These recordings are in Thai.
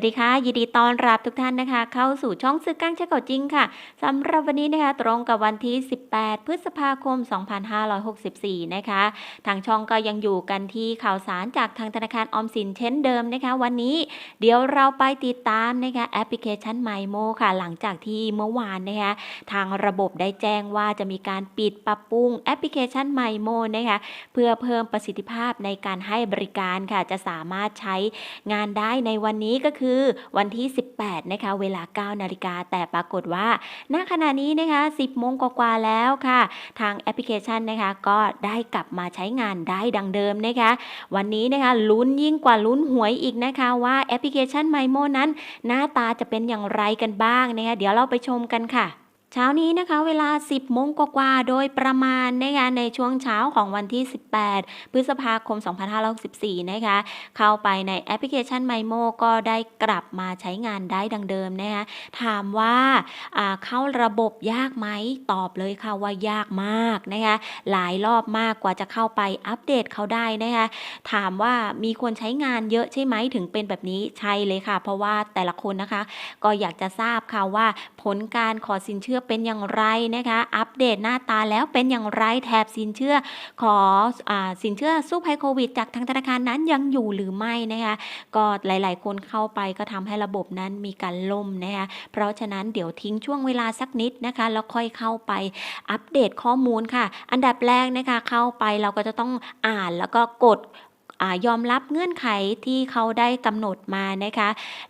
วัสดีค่ะยินดีต้อนรับทุกท่านนะคะ เข้าสู่ช่องสื่อกลางแชร์เก่าจริงค่ะสำหรับวันนี้นะคะ ตรงกับวันที่ 18 พฤษภาคม 2564 นะคะ ทางช่องก็ยังอยู่กันที่ข่าวสารจากทางธนาคารออมสินเช่นเดิมนะคะ วันนี้เดี๋ยวเราไปติดตามนะคะแอปพลิเคชัน m มโมค่ะ หลังจากที่เมื่อวานนะคะทางระบบได้แจ้งว่าจะมีการปิดปรับปรุงแอปพลิเคชัน m มโมนะคะเพื่อเพิ่มประสิทธิภาพในการให้บริการค่ะจะสามารถใช้งานได้ในวันนี้ก็คือวันที่ 18 นะคะ เวลา 9 นาฬิกา แต่ปรากฏว่า ณ ขณะนี้นะคะ 10 โมงกว่าแล้วค่ะ ทางแอปพลิเคชันนะคะ ก็ได้กลับมาใช้งานได้ดังเดิมนะคะ วันนี้นะคะลุ้นยิ่งกว่าลุ้นหวยอีกนะคะว่าแอปพลิเคชันไมโมนั้น หน้าตาจะเป็นอย่างไรกันบ้างนะคะ เดี๋ยวเราไปชมกันค่ะ เช้านี้นะคะเวลา 10 โมงกว่าโดยประมาณนะคะในช่วงเช้าของวันที่ 18 พฤษภาคม 2564 นะคะ เข้าไปในแอปพลิเคชัน m มโมก็ได้กลับมาใช้งานได้ดังเดิมนะคะถามว่าอ่าเข้าระบบยากไหมตอบเลยค่ะว่ายากมากนะคะหลายรอบมากกว่าจะเข้าไปอัปเดตเขาได้นะคะถามว่ามีคนใช้งานเยอะใช่ไหมถึงเป็นแบบนี้ใช่เลยค่ะ เพราะว่าแต่ละคนนะคะ ก็อยากจะทราบค่ะว่าผลการขอสินเชื่อเป็นอย่างไรนะคะ อัปเดตหน้าตาแล้วเป็นอย่างไรแถบสินเชื่อขออาสินเชื่อสู้ภัยโควิด จากทางธนาคารนั้นยังอยู่หรือไม่นะคะก็หลาย ๆ คนเข้าไปก็ทำให้ระบบนั้นมีการล่มนะคะเพราะฉะนั้นเดี๋ยวทิ้งช่วงเวลาสักนิดนะคะแล้วค่อยเข้าไปอัปเดตข้อมูลค่ะ อันดับแรกนะคะเข้าไปเราก็จะต้องอ่านแล้วก็กด อยอมรับเงื่อนไขที่เขาได้กำหนดมานะคะ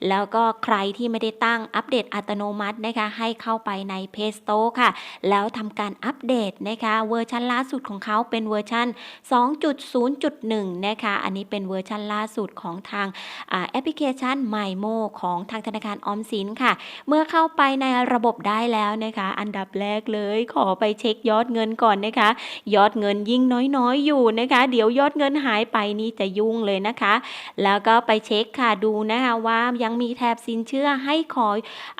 แล้วก็ใครที่ไม่ได้ตั้งอัปเดตอัตโนมัตินะคะ ให้เข้าไปใน Play Store ค่ะ แล้วทำการอัปเดตนะคะเวอร์ชันล่าสุดของเขาเป็นเวอร์ชัน2.0.1 นะคะ อันนี้เป็นเวอร์ชันล่าสุดของทางอแอปพลิเคชัน m มโมของทางธนาคารออมสินค่ะ เมื่อเข้าไปในระบบได้แล้วนะคะ อันดับแรกเลยขอไปเช็คยอดเงินก่อนนะคะ ยอดเงินยิ่งน้อยๆ อยู่นะคะ เดี๋ยวยอดเงินหายไปนี่จะยุ่งเลยนะคะ แล้วก็ไปเช็คค่ะดูนะคะว่ายังมีแถบสินเชื่อให้ขอ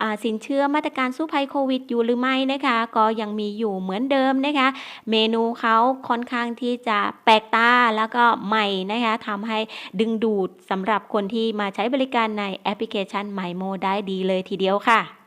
อาสินเชื่อมาตรการสู้ภัยโควิดอยู่หรือไม่นะคะ ก็ยังมีอยู่เหมือนเดิมนะคะ เมนูเขาค่อนข้างที่จะแปลกตาแล้วก็ใหม่นะคะทำให้ดึงดูดสำหรับคนที่มาใช้บริการในแอปพลิเคชัน m มโมได้ดีเลยทีเดียวค่ะ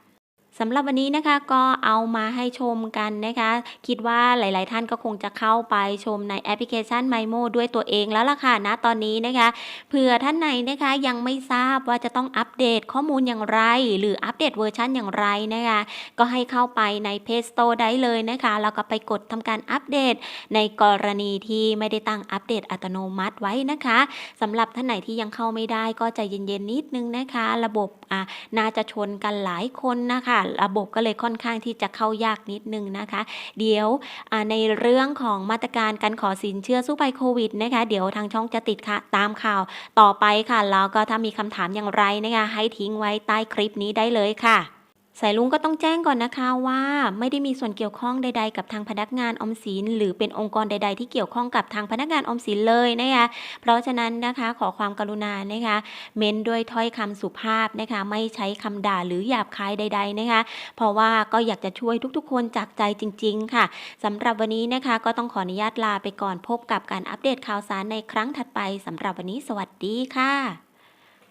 สำหรับวันนี้นะคะก็เอามาให้ชมกันนะคะ คิดว่าหลาย ๆ ท่านก็คงจะเข้าไปชมในแอปพลิเคชัน m มโมด้วยตัวเองแล้วล่ะค่ะนะตอนนี้นะคะเผื่อท่านไหนนะคะยังไม่ทราบว่าจะต้องอัปเดตข้อมูลอย่างไร หรืออัปเดตเวอร์ชันอย่างไรนะคะก็ให้เข้าไปใน Play Store ได้เลยนะคะแล้วก็ไปกดทำการอัปเดต ในกรณีที่ไม่ได้ตั้งอัปเดตอัตโนมัติไว้นะคะสำหรับท่านไหนที่ยังเข้าไม่ได้ก็ใจเย็น ๆ นิดนึงนะคะ ระบบอะน่าจะชนกันหลายคนนะคะระบบก็เลยค่อนข้างที่จะเข้ายากนิดนึงนะคะ เดี๋ยวในเรื่องของมาตรการการขอสินเชื่อสู้ไปโควิดนะคะเดี๋ยวทางช่องจะติดค่ะตามข่าวต่อไปค่ะ แล้วก็ถ้ามีคำถามอย่างไรนะคะให้ทิ้งไว้ใต้คลิปนี้ได้เลยค่ะ สายลุงก็ต้องแจ้งก่อนนะคะว่าไม่ได้มีส่วนเกี่ยวข้องใด ๆ กับทางพนักงานอมสิน หรือเป็นองค์กรใด ๆ ที่เกี่ยวข้องกับทางพนักงานอมสินเลยนะคะเพราะฉะนั้นนะคะขอความกรุณานะคะ เม้นด้วยถ้อยคำสุภาพนะคะ ไม่ใช้คำด่าหรือหยาบคายใด ๆนะคะ เพราะว่าก็อยากจะช่วยทุกๆ คนจากใจจริง ๆ ค่ะสำหรับวันนี้นะคะ ก็ต้องขออนุญาตลาไปก่อนพบกับการอัปเดตข่าวสารในครั้งถัดไปสำหรับวันนี้ สวัสดีค่ะ